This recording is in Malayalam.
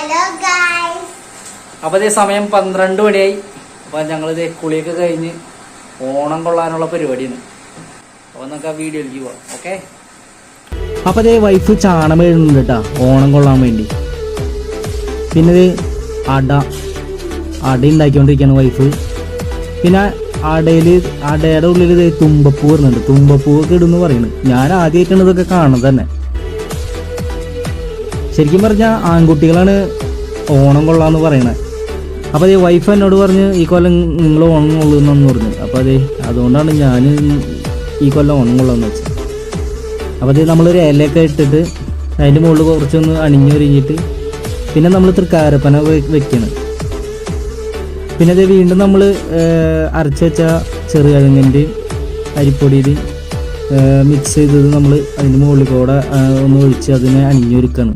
ഹലോ ഗായ്സ് അപ്പോൾ ഇതേ സമയം പന്ത്രണ്ട് മണിയായി. അപ്പോൾ ഞങ്ങളിത് കുളിയൊക്കെ കഴിഞ്ഞ് ഓണം കൊള്ളാനുള്ള പരിപാടിയാണ്. അപ്പോൾ നമുക്ക് ആ വീഡിയോ വീഡിയോയിലേക്ക് പോവാം. ഓക്കെ അപ്പോൾ അതേ വൈഫ് ചാണം എഴുതുന്നുണ്ട് കേട്ടാ ഓണം കൊള്ളാൻ വേണ്ടി. പിന്നെ ഇത് അട. അട ഉണ്ടാക്കിക്കൊണ്ടിരിക്കുകയാണ് വൈഫ് പിന്നെ അടയിൽ അടയുടെ ഉള്ളിൽ ഇത് തുമ്പപ്പൂ വരുന്നുണ്ട്. തുമ്പപ്പൂ ഒക്കെ ഇടുന്നു പറയുന്നത് ഞാൻ ആദ്യമായിട്ടാണ് ഇതൊക്കെ കാണുന്നത് തന്നെ. ശരിക്കും പറഞ്ഞാൽ ആൺകുട്ടികളാണ് ഓണം കൊള്ളാന്ന് പറയണത് അപ്പോൾ അതേ വൈഫ് എന്നോട് പറഞ്ഞ് ഈ കൊല്ലം നിങ്ങൾ ഓണം കൊള്ളുന്നെന്ന് പറഞ്ഞു. അപ്പോൾ അതെ അതുകൊണ്ടാണ് ഞാൻ ഈ കൊല്ലം ഓണം കൊള്ളാന്ന് വെച്ചത്. അപ്പോൾ അത് നമ്മളൊരു ഇലയൊക്കെ ഇട്ടിട്ട് അതിന്റെ മുകളിൽ കുറച്ചൊന്ന് അണിഞ്ഞൊരുങ്ങിയിട്ട് പിന്നെ നമ്മൾ തൃക്കാരപ്പന വെക്കണം. പിന്നെ അത് വീണ്ടും നമ്മൾ അരച്ച് വെച്ച ചെറുകിഴങ്ങിന്റെ അരിപ്പൊടിയിൽ മിക്സ് ചെയ്തത് നമ്മൾ അതിന്റെ മുകളിൽ കൂടെ ഒന്ന് ഒഴിച്ച് അതിനെ അണിഞ്ഞൊരുക്കണം.